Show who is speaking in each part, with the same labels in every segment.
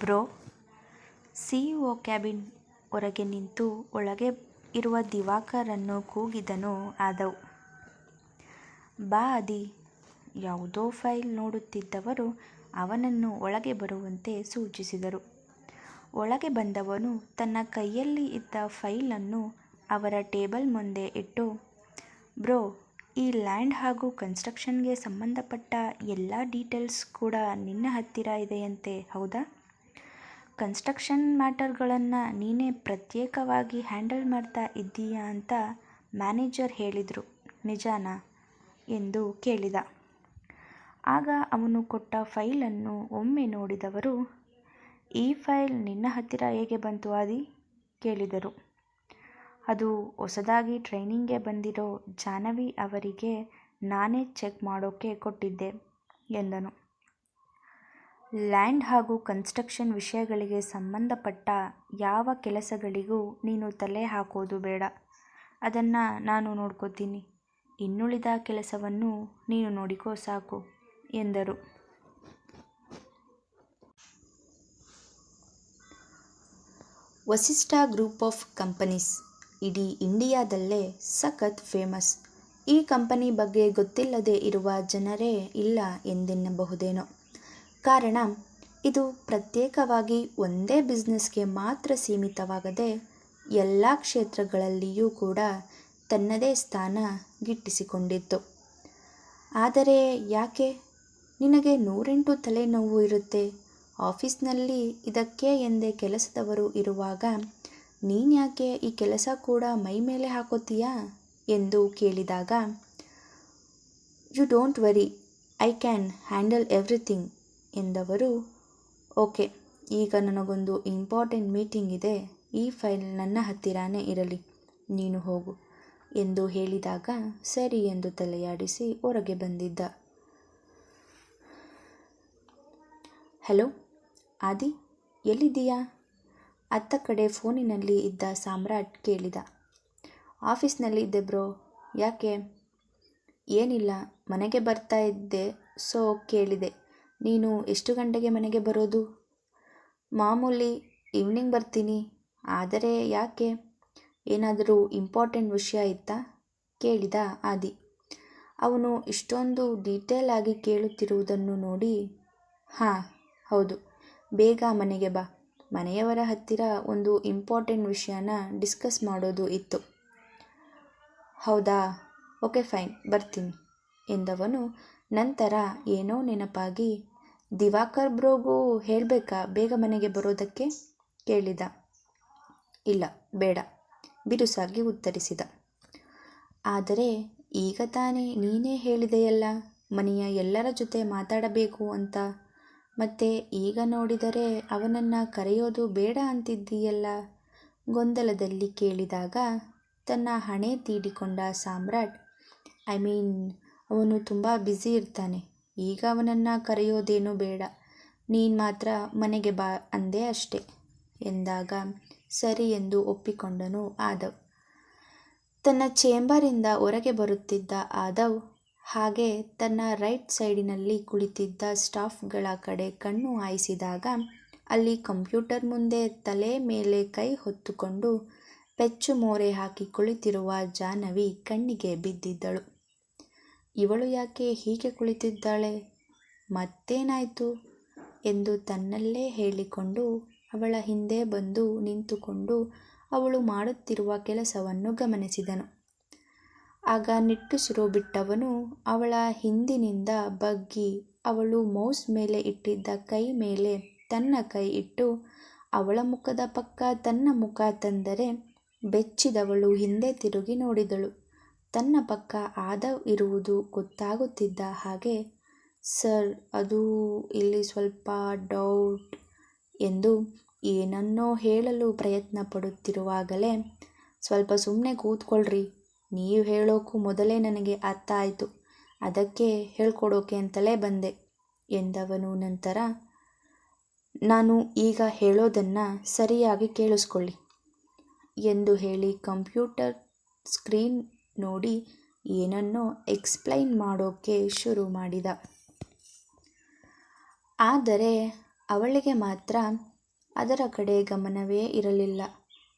Speaker 1: Bro, CEO cabin ಹೊರಗೆ ನಿಂತು ಒಳಗೆ ಇರುವ ದಿವಾಕರನ್ನು ಕೂಗಿದನು ಆದವ್. ಬಾ ಅದಿ, ಯಾವುದೋ ಫೈಲ್ ನೋಡುತ್ತಿದ್ದವರು ಅವನನ್ನು ಒಳಗೆ ಬರುವಂತೆ ಸೂಚಿಸಿದರು. ಒಳಗೆ ಬಂದವನು ತನ್ನ ಕೈಯಲ್ಲಿ ಇದ್ದ ಫೈಲನ್ನು ಅವರ ಟೇಬಲ್ ಮುಂದೆ ಇಟ್ಟು, ಬ್ರೋ, ಈ ಲ್ಯಾಂಡ್ ಹಾಗೂ ಕನ್ಸ್ಟ್ರಕ್ಷನ್ಗೆ ಸಂಬಂಧಪಟ್ಟ ಎಲ್ಲ ಡೀಟೇಲ್ಸ್ ಕೂಡ ನಿನ್ನ ಹತ್ತಿರ ಇದೆಯಂತೆ, ಹೌದಾ? ಕನ್ಸ್ಟ್ರಕ್ಷನ್ ಮ್ಯಾಟರ್ಗಳನ್ನು ನೀನೇ ಪ್ರತ್ಯೇಕವಾಗಿ ಹ್ಯಾಂಡಲ್ ಮಾಡ್ತಾ ಇದ್ದೀಯಾ ಅಂತ ಮ್ಯಾನೇಜರ್ ಹೇಳಿದರು. ನಿಜಾನಾ? ಎಂದು ಕೇಳಿದ. ಆಗ ಅವನು ಕೊಟ್ಟ ಫೈಲನ್ನು ಒಮ್ಮೆ ನೋಡಿದವರು, ಈ ಫೈಲ್ ನಿನ್ನ ಹತ್ತಿರ ಹೇಗೆ ಬಂತು ಆದಿ? ಕೇಳಿದರು. ಅದು ಹೊಸದಾಗಿ ಟ್ರೈನಿಂಗ್ಗೆ ಬಂದಿರೋ ಜಾಹ್ನವಿ ಅವರಿಗೆ ನಾನೇ ಚೆಕ್ ಮಾಡೋಕ್ಕೆ ಕೊಟ್ಟಿದ್ದೆ, ಎಂದನು. ಲ್ಯಾಂಡ್ ಹಾಗೂ ಕನ್ಸ್ಟ್ರಕ್ಷನ್ ವಿಷಯಗಳಿಗೆ ಸಂಬಂಧಪಟ್ಟ ಯಾವ ಕೆಲಸಗಳಿಗೂ ನೀನು ತಲೆ ಹಾಕೋದು ಬೇಡ. ಅದನ್ನು ನಾನು ನೋಡ್ಕೋತೀನಿ. ಇನ್ನುಳಿದ ಕೆಲಸವನ್ನು ನೀನು ನೋಡಿಕೋ ಸಾಕು, ಎಂದರು.
Speaker 2: ವಸಿಷ್ಠ ಗ್ರೂಪ್ ಆಫ್ ಕಂಪನೀಸ್, ಇಡೀ ಇಂಡಿಯಾದಲ್ಲೇ ಸಖತ್ ಫೇಮಸ್. ಈ ಕಂಪನಿ ಬಗ್ಗೆ ಗೊತ್ತಿಲ್ಲದೆ ಇರುವ ಜನರೇ ಇಲ್ಲ ಎಂದೆನ್ನಬಹುದೇನೋ. ಕಾರಣ, ಇದು ಪ್ರತ್ಯೇಕವಾಗಿ ಒಂದೇ ಬಿಸ್ನೆಸ್ಗೆ ಮಾತ್ರ ಸೀಮಿತವಾಗದೆ ಎಲ್ಲ ಕ್ಷೇತ್ರಗಳಲ್ಲಿಯೂ ಕೂಡ ತನ್ನದೇ ಸ್ಥಾನ ಗಿಟ್ಟಿಸಿಕೊಂಡಿತ್ತು. ಆದರೆ ಯಾಕೆ? ನಿನಗೆ ನೂರೆಂಟು ತಲೆನೋವು ಇರುತ್ತೆ. ಆಫೀಸ್ನಲ್ಲಿ ಇದಕ್ಕೆ ಎಂದೇ ಕೆಲಸದವರು ಇರುವಾಗ ನೀನ್ಯಾಕೆ ಈ ಕೆಲಸ ಕೂಡ ಮೈ ಮೇಲೆ ಹಾಕೋತೀಯಾ? ಎಂದು ಕೇಳಿದಾಗ you don't worry I can handle everything ಎಂದವರು, ಓಕೆ, ಈಗ ನನಗೊಂದು ಇಂಪಾರ್ಟೆಂಟ್ ಮೀಟಿಂಗ್ ಇದೆ, ಈ ಫೈಲ್ ನನ್ನ ಹತ್ತಿರಾನೇ ಇರಲಿ, ನೀನು ಹೋಗು, ಎಂದು ಹೇಳಿದಾಗ ಸರಿ ಎಂದು ತಲೆಯಾಡಿಸಿ ಹೊರಗೆ ಬಂದಿದ್ದ. ಹಲೋ, ಆದಿ, ಎಲ್ಲಿದ್ದೀಯಾ? ಅತ್ತ ಕಡೆ ಫೋನಿನಲ್ಲಿ ಇದ್ದ ಸಾಮ್ರಾಟ್ ಕೇಳಿದ. ಆಫೀಸ್ನಲ್ಲಿ ಇದ್ದೆ ಬ್ರೋ, ಯಾಕೆ? ಏನಿಲ್ಲ, ಮನೆಗೆ ಬರ್ತಾ ಇದ್ದೆ, ಸೊ ಕೇಳಿದೆ. ನೀನು ಎಷ್ಟು ಗಂಟೆಗೆ ಮನೆಗೆ ಬರೋದು? ಮಾಮೂಲಿ ಈವ್ನಿಂಗ್ ಬರ್ತೀನಿ. ಆದರೆ ಯಾಕೆ? ಏನಾದರೂ ಇಂಪಾರ್ಟೆಂಟ್ ವಿಷಯ ಇತ್ತಾ? ಕೇಳಿದ ಆದಿ. ಅವನು ಇಷ್ಟೊಂದು ಡೀಟೇಲ್ ಆಗಿ ಕೇಳುತ್ತಿರುವುದನ್ನು ನೋಡಿ, ಹಾಂ, ಹೌದು, ಬೇಗ ಮನೆಗೆ ಬಾ. ಮನೆಯವರ ಹತ್ತಿರ ಒಂದು ಇಂಪಾರ್ಟೆಂಟ್ ವಿಷಯನ ಡಿಸ್ಕಸ್ ಮಾಡೋದು ಇತ್ತು. ಹೌದಾ? ಓಕೆ ಫೈನ್ ಬರ್ತೀನಿ, ಎಂದವನು ನಂತರ ಏನೋ ನೆನಪಾಗಿ, ದಿವಾಕರ್ ಬ್ರೋಗೂ ಹೇಳಬೇಕಾ ಬೇಗ ಮನೆಗೆ ಬರೋದಕ್ಕೆ? ಕೇಳಿದ. ಇಲ್ಲ, ಬೇಡ, ಬಿರುಸಾಗಿ ಉತ್ತರಿಸಿದ. ಆದರೆ ಈಗ ತಾನೇ ನೀನೇ ಹೇಳಿದೆಯಲ್ಲ, ಮನೆಯ ಎಲ್ಲರ ಜೊತೆ ಮಾತಾಡಬೇಕು ಅಂತ. ಮತ್ತೆ ಈಗ ನೋಡಿದರೆ ಅವನನ್ನು ಕರೆಯೋದು ಬೇಡ ಅಂತಿದ್ದೀಯಲ್ಲ? ಗೊಂದಲದಲ್ಲಿ ಕೇಳಿದಾಗ ತನ್ನ ಹಣೆ ತೀಡಿಕೊಂಡ ಸಾಮ್ರಾಟ್ ಐ ಮೀನ್ ಅವನು ತುಂಬ ಬ್ಯುಸಿ ಇರ್ತಾನೆ. ಈಗ ಅವನನ್ನು ಕರೆಯೋದೇನು ಬೇಡ. ನೀನು ಮಾತ್ರ ಮನೆಗೆ ಬಾ ಅಂದೆ ಅಷ್ಟೆ ಎಂದಾಗ ಸರಿ ಎಂದು ಒಪ್ಪಿಕೊಂಡನು ಆದವ್. ತನ್ನ ಚೇಂಬರಿಂದ ಹೊರಗೆ ಬರುತ್ತಿದ್ದ ಆದವ್ ಹಾಗೆ ತನ್ನ ರೈಟ್ ಸೈಡಿನಲ್ಲಿ ಕುಳಿತಿದ್ದ ಸ್ಟಾಫ್ಗಳ ಕಡೆ ಕಣ್ಣು ಹಾಯಿಸಿದಾಗ ಅಲ್ಲಿ ಕಂಪ್ಯೂಟರ್ ಮುಂದೆ ತಲೆ ಮೇಲೆ ಕೈ ಹೊತ್ತುಕೊಂಡು ಪೆಚ್ಚು ಮೋರೆ ಹಾಕಿ ಕುಳಿತಿರುವ ಜಾಹ್ನವಿ ಕಣ್ಣಿಗೆ ಬಿದ್ದಿದ್ದಳು. ಇವಳು ಯಾಕೆ ಹೀಗೆ ಕುಳಿತಿದ್ದಾಳೆ? ಮತ್ತೇನಾಯಿತು? ಎಂದು ತನ್ನಲ್ಲೇ ಹೇಳಿಕೊಂಡು ಅವಳ ಹಿಂದೆ ಬಂದು ನಿಂತುಕೊಂಡು ಅವಳು ಮಾಡುತ್ತಿರುವ ಕೆಲಸವನ್ನು ಗಮನಿಸಿದನು. ಆಗ ನಿಟ್ಟುಸಿರು ಬಿಟ್ಟವನು ಅವಳ ಹಿಂದಿನಿಂದ ಬಗ್ಗಿ ಅವಳು ಮೌಸ್ ಮೇಲೆ ಇಟ್ಟಿದ್ದ ಕೈ ಮೇಲೆ ತನ್ನ ಕೈ ಇಟ್ಟು ಅವಳ ಮುಖದ ಪಕ್ಕ ತನ್ನ ಮುಖ ತಂದರೆ ಬೆಚ್ಚಿದವಳು ಹಿಂದೆ ತಿರುಗಿ ನೋಡಿದಳು. ತನ್ನ ಪಕ್ಕ ಆದವ್ ಇರುವುದು ಗೊತ್ತಾಗುತ್ತಿದ್ದ ಹಾಗೆ, ಸರ್, ಅದು ಇಲ್ಲಿ ಸ್ವಲ್ಪ ಡೌಟ್ ಎಂದು ಏನನ್ನೋ ಹೇಳಲು ಪ್ರಯತ್ನ ಪಡುತ್ತಿರುವಾಗಲೇ ಸ್ವಲ್ಪ ಸುಮ್ಮನೆ ಕೂತ್ಕೊಳ್ರಿ. ನೀವು ಹೇಳೋಕ್ಕೂ ಮೊದಲೇ ನನಗೆ ಅರ್ಥ ಆಯಿತು. ಅದಕ್ಕೆ ಹೇಳ್ಕೊಡೋಕೆ ಅಂತಲೇ ಬಂದೆ ಎಂದವನು ನಂತರ, ನಾನು ಈಗ ಹೇಳೋದನ್ನು ಸರಿಯಾಗಿ ಕೇಳಿಸ್ಕೊಳ್ಳಿ ಎಂದು ಹೇಳಿ ಕಂಪ್ಯೂಟರ್ ಸ್ಕ್ರೀನ್ ನೋಡಿ ಏನನ್ನೋ ಎಕ್ಸ್ಪ್ಲೈನ್ ಮಾಡೋಕ್ಕೆ ಶುರು ಮಾಡಿದ. ಆದರೆ ಅವಳಿಗೆ ಮಾತ್ರ ಅದರ ಕಡೆ ಗಮನವೇ ಇರಲಿಲ್ಲ.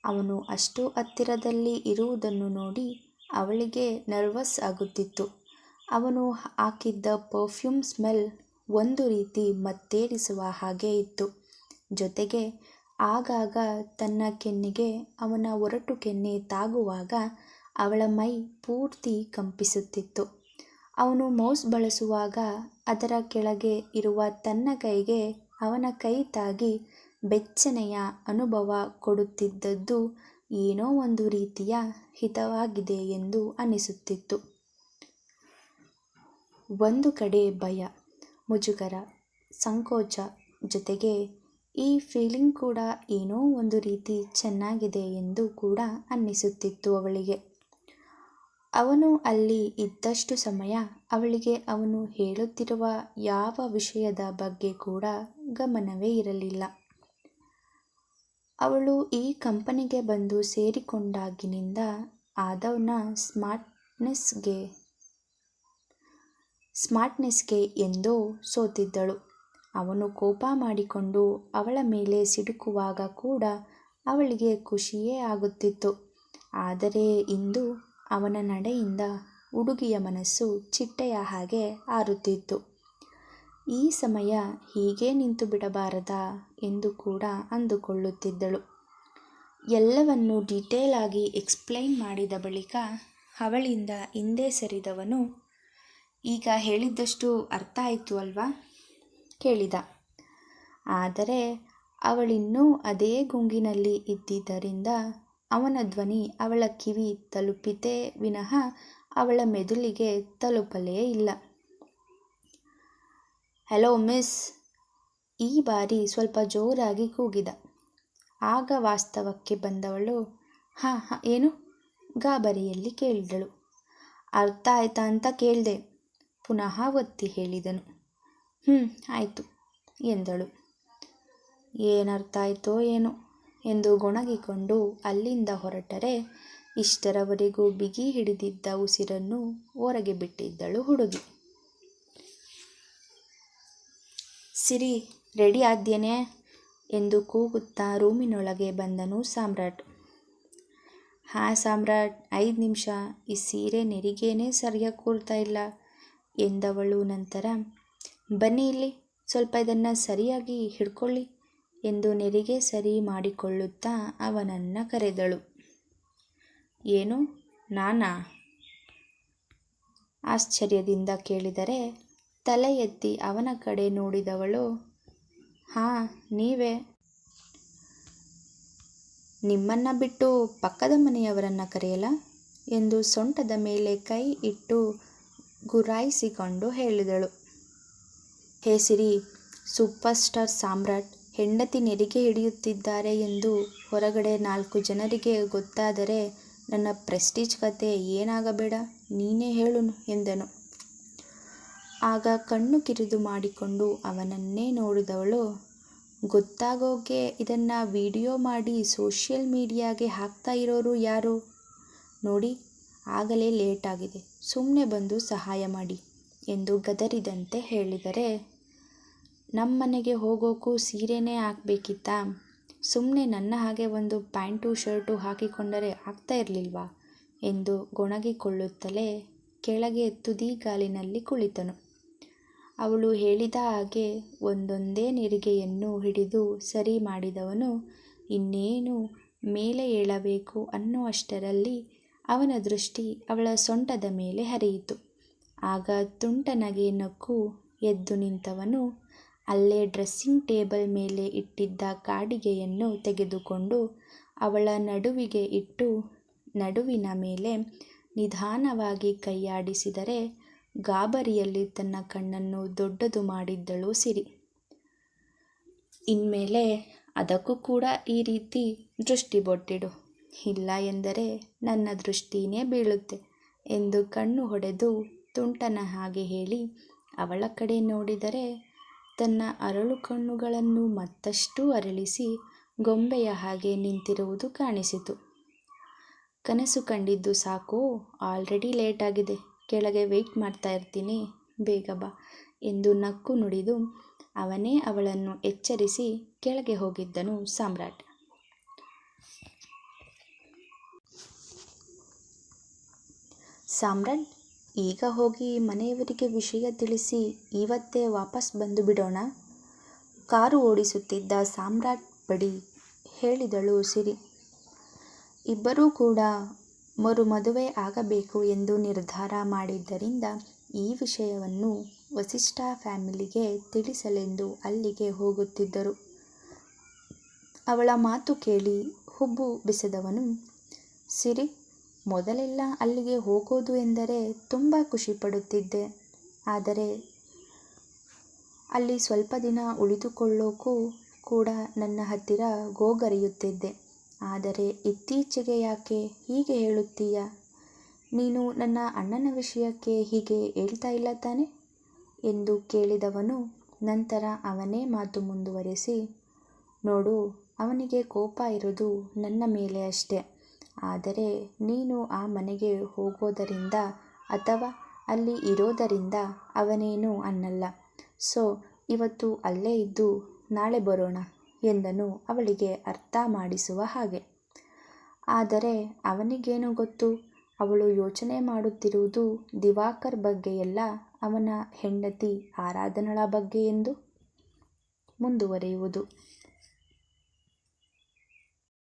Speaker 2: ಅವನು ಅಷ್ಟು ಹತ್ತಿರದಲ್ಲಿ ಇರುವುದನ್ನು ನೋಡಿ ಅವಳಿಗೆ ನರ್ವಸ್ ಆಗುತ್ತಿತ್ತು. ಅವನು ಹಾಕಿದ್ದ ಪರ್ಫ್ಯೂಮ್ ಸ್ಮೆಲ್ ಒಂದು ರೀತಿ ಮತ್ತೇರಿಸುವ ಹಾಗೆ ಇತ್ತು. ಜೊತೆಗೆ ಆಗಾಗ ತನ್ನ ಕೆನ್ನಿಗೆ ಅವನ ಒರಟು ಕೆನ್ನೆ ತಾಗುವಾಗ ಅವಳ ಮೈ ಪೂರ್ತಿ ಕಂಪಿಸುತ್ತಿತ್ತು. ಅವನು ಮೌಸ್ ಬಳಸುವಾಗ ಅದರ ಕೆಳಗೆ ಇರುವ ತನ್ನ ಕೈಗೆ ಅವನ ಕೈ ತಾಗಿ ಬೆಚ್ಚನೆಯ ಅನುಭವ ಕೊಡುತ್ತಿದ್ದದ್ದು ಏನೋ ಒಂದು ರೀತಿಯ ಹಿತವಾಗಿದೆ ಎಂದು ಅನಿಸುತ್ತಿತ್ತು. ಒಂದು ಕಡೆ ಭಯ, ಮುಜುಗರ, ಸಂಕೋಚ ಜೊತೆಗೆ ಈ ಫೀಲಿಂಗ್ ಕೂಡ ಏನೋ ಒಂದು ರೀತಿ ಚೆನ್ನಾಗಿದೆ ಎಂದು ಕೂಡ ಅನ್ನಿಸುತ್ತಿತ್ತು ಅವಳಿಗೆ. ಅವನು ಅಲ್ಲಿ ಇದ್ದಷ್ಟು ಸಮಯ ಅವಳಿಗೆ ಅವನು ಹೇಳುತ್ತಿರುವ ಯಾವ ವಿಷಯದ ಬಗ್ಗೆ ಕೂಡ ಗಮನವೇ ಇರಲಿಲ್ಲ. ಅವಳು ಈ ಕಂಪನಿಗೆ ಬಂದು ಸೇರಿಕೊಂಡಾಗಿನಿಂದ ಆದವನ ಸ್ಮಾರ್ಟ್ನೆಸ್ಗೆ ಸ್ಮಾರ್ಟ್ನೆಸ್ಗೆ ಎಂದೋ ಸೋತಿದ್ದಳು. ಅವನು ಕೋಪ ಮಾಡಿಕೊಂಡು ಅವಳ ಮೇಲೆ ಸಿಡುಕುವಾಗ ಕೂಡ ಅವಳಿಗೆ ಖುಷಿಯೇ ಆಗುತ್ತಿತ್ತು. ಆದರೆ ಇಂದು ಅವನ ನಡೆಯಿಂದ ಹುಡುಗಿಯ ಮನಸ್ಸು ಚಿಟ್ಟೆಯ ಹಾಗೆ ಆರುತ್ತಿತ್ತು. ಈ ಸಮಯ ಹೀಗೆ ನಿಂತು ಬಿಡಬಾರದಾ ಎಂದು ಕೂಡ ಅಂದುಕೊಳ್ಳುತ್ತಿದ್ದಳು. ಎಲ್ಲವನ್ನು ಡೀಟೇಲ್ ಆಗಿ ಎಕ್ಸ್ಪ್ಲೈನ್ ಮಾಡಿದ ಬಳಿಕ ಅವಳಿಂದ ಹಿಂದೆ ಸರಿದವನು, ಈಗ ಹೇಳಿದ್ದಷ್ಟು ಅರ್ಥ ಆಯಿತು ಅಲ್ವಾ? ಕೇಳಿದ. ಆದರೆ ಅವಳಿನ್ನೂ ಅದೇ ಗುಂಗಿನಲ್ಲಿ ಇದ್ದಿದ್ದರಿಂದ ಅವನ ಧ್ವನಿ ಅವಳ ಕಿವಿ ತಲುಪಿತೇ ವಿನಃ ಅವಳ ಮೆದುಳಿಗೆ ತಲುಪಲೇ ಇಲ್ಲ. Hello miss. ಈ ಬಾರಿ ಸ್ವಲ್ಪ ಜೋರಾಗಿ ಕೂಗಿದ. ಆಗ ವಾಸ್ತವಕ್ಕೆ ಬಂದವಳು, ಹಾಂ ಹಾಂ, ಏನು? ಗಾಬರಿಯಲ್ಲಿ ಕೇಳಿದಳು. ಅರ್ಥ ಆಯ್ತಾ ಅಂತ ಕೇಳಿದೆ. ಪುನಃ ಒತ್ತಿ ಹೇಳಿದನು. ಹ್ಞೂ ಆಯಿತು, ಎಂದಳು. ಏನರ್ಥ ಆಯ್ತೋ ಏನೋ? ಎಂದು ಗೊಣಗಿಕೊಂಡು ಅಲ್ಲಿಂದ ಹೊರಟರೆ. ಇಷ್ಟರವರೆಗೂ ಬಿಗಿ ಹಿಡಿದಿದ್ದ ಉಸಿರನ್ನು ಹೊರಗೆ ಬಿಟ್ಟಿದ್ದಳು ಹುಡುಗಿ. ಸಿರಿ, ರೆಡಿ ಆದ್ಯೇನೆ? ಎಂದು ಕೂಗುತ್ತಾ ರೂಮಿನೊಳಗೆ ಬಂದನು ಸಾಮ್ರಾಟ್. ಹಾ ಸಾಮ್ರಾಟ್, ಐದು ನಿಮಿಷ. ಈ ಸೀರೆ ನೆರಿಗೇನೆ ಸರಿಯಾಗಿ ಕೂರ್ತಾ ಇಲ್ಲ ಎಂದವಳು ನಂತರ, ಬನ್ನಿ ಇಲ್ಲಿ, ಸ್ವಲ್ಪ ಇದನ್ನು ಸರಿಯಾಗಿ ಹಿಡ್ಕೊಳ್ಳಿ. ಎಂದು ನೆರಿಗೆ ಸರಿ ಮಾಡಿಕೊಳ್ಳುತ್ತಾ ಅವನನ್ನು ಕರೆದಳು. ಏನು? ನಾನಾ? ಆಶ್ಚರ್ಯದಿಂದ ಕೇಳಿದರೆ, ತಲೆ ಎತ್ತಿ ಅವನ ಕಡೆ ನೋಡಿದವಳು, ಹಾಂ, ನೀವೇ? ನಿಮ್ಮನ್ನು ಬಿಟ್ಟು ಪಕ್ಕದ ಮನೆಯವರನ್ನು ಕರೆಯಲ್ಲ? ಎಂದು ಸೊಂಟದ ಮೇಲೆ ಕೈ ಇಟ್ಟು ಗುರಾಯಿಸಿಕೊಂಡು ಹೇಳಿದಳು. ಹೇ ಸೂಪರ್ ಸ್ಟಾರ್ ಸಾಮ್ರಾಟ್ ಹೆಂಡತಿ ನೆರಿಗೆ ಹಿಡಿಯುತ್ತಿದ್ದಾರೆ ಎಂದು ಹೊರಗಡೆ ನಾಲ್ಕು ಜನರಿಗೆ ಗೊತ್ತಾದರೆ ನನ್ನ ಪ್ರೆಸ್ಟೀಜ್ ಕತೆ ಏನಾಗಬೇಡ, ನೀನೇ ಹೇಳು ಎಂದನು. ಆಗ ಕಣ್ಣು ಕಿರಿದು ಮಾಡಿಕೊಂಡು ಅವನನ್ನೇ ನೋಡಿದವಳು, ಗೊತ್ತಾಗೋಕೆ ಇದನ್ನು ವಿಡಿಯೋ ಮಾಡಿ ಸೋಷಿಯಲ್ ಮೀಡಿಯಾಗೆ ಹಾಕ್ತಾ ಇರೋರು ಯಾರು? ನೋಡಿ, ಆಗಲೇ ಲೇಟಾಗಿದೆ ಸುಮ್ಮನೆ ಬಂದು ಸಹಾಯ ಮಾಡಿ ಎಂದು ಗದರಿದಂತೆ ಹೇಳಿದರೆ ನಮ್ಮನೆಗೆ ಹೋಗೋಕ್ಕೂ ಸೀರೆನೇ ಹಾಕ್ಬೇಕಿತ್ತಾ? ಸುಮ್ಮನೆ ನನ್ನ ಹಾಗೆ ಒಂದು ಪ್ಯಾಂಟು, ಶರ್ಟು ಹಾಕಿಕೊಂಡರೆ ಆಗ್ತಾ ಇರಲಿಲ್ವಾ? ಎಂದು ಗೊಣಗಿಕೊಳ್ಳುತ್ತಲೇ ಕೆಳಗೆ ತುದಿಗಾಲಿನಲ್ಲಿ ಕುಳಿತನು. ಅವಳು ಹೇಳಿದ ಹಾಗೆ ಒಂದೊಂದೇ ನೆರಿಗೆಯನ್ನು ಹಿಡಿದು ಸರಿ ಮಾಡಿದವನು ಇನ್ನೇನು ಮೇಲೆ ಏಳಬೇಕು ಅನ್ನುವಷ್ಟರಲ್ಲಿ ಅವನ ದೃಷ್ಟಿ ಅವಳ ಸೊಂಟದ ಮೇಲೆ ಹರಿಯಿತು. ಆಗ ತುಂಟನಗೆ ನಕ್ಕು ಎದ್ದು ನಿಂತವನು ಅಲ್ಲೇ ಡ್ರೆಸ್ಸಿಂಗ್ ಟೇಬಲ್ ಮೇಲೆ ಇಟ್ಟಿದ್ದ ಕಾಡಿಗೆಯನ್ನು ತೆಗೆದುಕೊಂಡು ಅವಳ ನಡುವಿಗೆ ಇಟ್ಟು ನಡುವಿನ ಮೇಲೆ ನಿಧಾನವಾಗಿ ಕೈಯಾಡಿಸಿದರೆ ಗಾಬರಿಯಲ್ಲಿ ತನ್ನ ಕಣ್ಣನ್ನು ದೊಡ್ಡದು ಮಾಡಿದ್ದಳು ಸಿರಿ. ಇನ್ಮೇಲೆ ಅದಕ್ಕೂ ಕೂಡ ಈ ರೀತಿ ದೃಷ್ಟಿ ಬೊಟ್ಟಿಡು. ಇಲ್ಲ ಎಂದರೆ ನನ್ನ ದೃಷ್ಟಿನೇ ಬೀಳುತ್ತೆ ಎಂದು ಕಣ್ಣು ಹೊಡೆದು ತುಂಟನ ಹಾಗೆ ಹೇಳಿ ಅವಳ ಕಡೆ ನೋಡಿದರೆ ತನ್ನ ಅರಳು ಕಣ್ಣುಗಳನ್ನು ಮತ್ತಷ್ಟು ಅರಳಿಸಿ ಗೊಂಬೆಯ ಹಾಗೆ ನಿಂತಿರುವುದು ಕಾಣಿಸಿತು. ಕನಸು ಕಂಡಿದ್ದು ಸಾಕು, ಆಲ್ರೆಡಿ ಲೇಟ್ ಆಗಿದೆ, ಕೆಳಗೆ ವೆಯ್ಟ್ ಮಾಡ್ತಾ ಇರ್ತೀನಿ, ಬೇಗ ಬಾ ಎಂದು ನಕ್ಕು ನುಡಿದು ಅವನೇ ಅವಳನ್ನು ಎಚ್ಚರಿಸಿ ಕೆಳಗೆ ಹೋಗಿದ್ದನು ಸಾಮ್ರಾಟ್. ಸಾಮ್ರಾಟ್ ಈಗ ಹೋಗಿ ಮನೆಯವರಿಗೆ ವಿಷಯ ತಿಳಿಸಿ ಇವತ್ತೇ ವಾಪಸ್ ಬಂದು ಬಿಡೋಣ. ಕಾರು ಓಡಿಸುತ್ತಿದ್ದ ಸಾಮ್ರಾಟ್ ಬಡಿ ಹೇಳಿದಳು ಸಿರಿ. ಇಬ್ಬರೂ ಕೂಡ ಮರು ಮದುವೆ ಆಗಬೇಕು ಎಂದು ನಿರ್ಧಾರ ಮಾಡಿದ್ದರಿಂದ ಈ ವಿಷಯವನ್ನು ವಸಿಷ್ಠ ಫ್ಯಾಮಿಲಿಗೆ ತಿಳಿಸಲೆಂದು ಅಲ್ಲಿಗೆ ಹೋಗುತ್ತಿದ್ದರು. ಅವಳ ಮಾತು ಕೇಳಿ ಹುಬ್ಬು ಬಿಸದವನು, ಸಿರಿ ಮೊದಲೆಲ್ಲ ಅಲ್ಲಿಗೆ ಹೋಗೋದು ಎಂದರೆ ತುಂಬ ಖುಷಿಪಡುತ್ತಿದ್ದೆ ಆದರೆ ಅಲ್ಲಿ ಸ್ವಲ್ಪ ದಿನ ಉಳಿದುಕೊಳ್ಳೋಕ್ಕೂ ಕೂಡ ನನ್ನ ಹತ್ತಿರ ಗೋಗರೆಯುತ್ತಿದ್ದೆ. ಆದರೆ ಇತ್ತೀಚೆಗೆ ಯಾಕೆ ಹೀಗೆ ಹೇಳುತ್ತೀಯ? ನೀನು ನನ್ನ ಅಣ್ಣನ ವಿಷಯಕ್ಕೆ ಹೀಗೆ ಹೇಳ್ತಾ ಇಲ್ಲ ತಾನೆ? ಎಂದು ಕೇಳಿದವನು ನಂತರ ಅವನೇ ಮಾತು ಮುಂದುವರೆಸಿ, ನೋಡು, ಅವನಿಗೆ ಕೋಪ ಇರೋದು ನನ್ನ ಮೇಲೆ ಅಷ್ಟೇ. ಆದರೆ ನೀನು ಆ ಮನೆಗೆ ಹೋಗೋದರಿಂದ ಅಥವಾ ಅಲ್ಲಿ ಇರೋದರಿಂದ ಅವನೇನು ಅನ್ನಲ್ಲ. ಸೊ, ಇವತ್ತು ಅಲ್ಲೇ ಇದ್ದು ನಾಳೆ ಬರೋಣ ಎಂದನು ಅವಳಿಗೆ ಅರ್ಥ ಮಾಡಿಸುವ ಹಾಗೆ. ಆದರೆ ಅವನಿಗೇನು ಗೊತ್ತು? ಅವಳು ಯೋಚನೆ ಮಾಡುತ್ತಿರುವುದು ದಿವಾಕರ್ ಬಗ್ಗೆಯಲ್ಲ ಅವನ ಹೆಂಡತಿ ಆರಾಧನಳ ಬಗ್ಗೆ ಎಂದು ಮುಂದುವರಿಯುವುದು.